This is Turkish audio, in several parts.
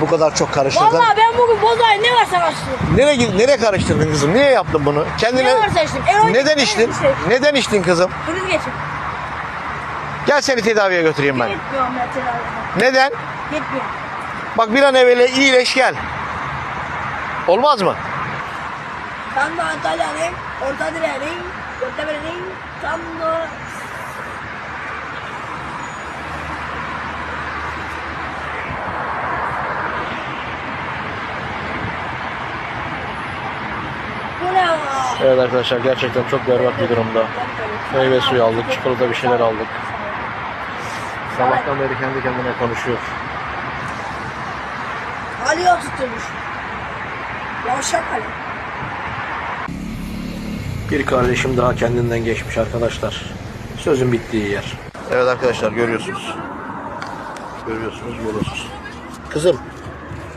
Bu kadar çok karıştırdın. Vallahi ben bugün bozayım ne varsa karıştım. Nereye, nereye karıştırdın kızım? Niye yaptın bunu? Kendine... Ne varsa içtim. Eroin- Neden eroin içtin? içtim. Neden içtin kızım? Kriz geçim. Gel seni tedaviye götüreyim ben. Gitmiyorum ben tedavide. Neden? Gitmiyorum. Bak bir an evvel iyileş gel. Olmaz mı? Tam da Antalya'nın, orta direğinin, Göktepe'nin, tam da Bu ne ya? Evet arkadaşlar gerçekten çok berbat bir durumda. Meyve suyu aldık, çikolata bir şeyler aldık. Sabahtan beri kendi kendine konuşuyor. Aliye tutturmuş. Yavşak Ali. Bir kardeşim daha kendinden geçmiş arkadaşlar. Sözün bittiği yer. Evet arkadaşlar görüyorsunuz. Görüyorsunuz bunu. Kızım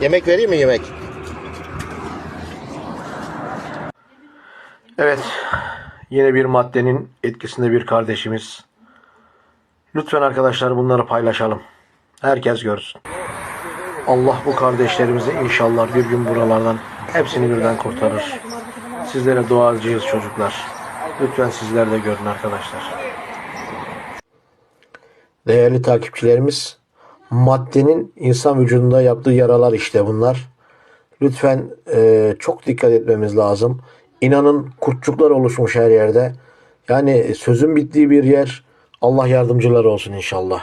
yemek vereyim mi yemek? Evet, yine bir maddenin etkisinde bir kardeşimiz. Lütfen arkadaşlar bunları paylaşalım. Herkes görsün. Allah bu kardeşlerimizi inşallah bir gün buralardan hepsini birden kurtarır. Sizlere duacıyız çocuklar. Lütfen sizler de görün arkadaşlar. Değerli takipçilerimiz, maddenin insan vücudunda yaptığı yaralar işte bunlar. Lütfen e, çok dikkat etmemiz lazım. İnanın kurtçuklar oluşmuş her yerde. Yani sözün bittiği bir yer. Allah yardımcıları olsun inşallah.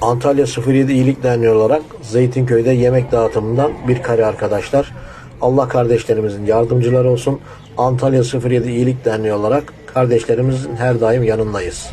Antalya 07 İyilik Derneği olarak Zeytinköy'de yemek dağıtımından bir kare arkadaşlar. Allah kardeşlerimizin yardımcıları olsun. Antalya 07 İyilik Derneği olarak kardeşlerimizin her daim yanındayız.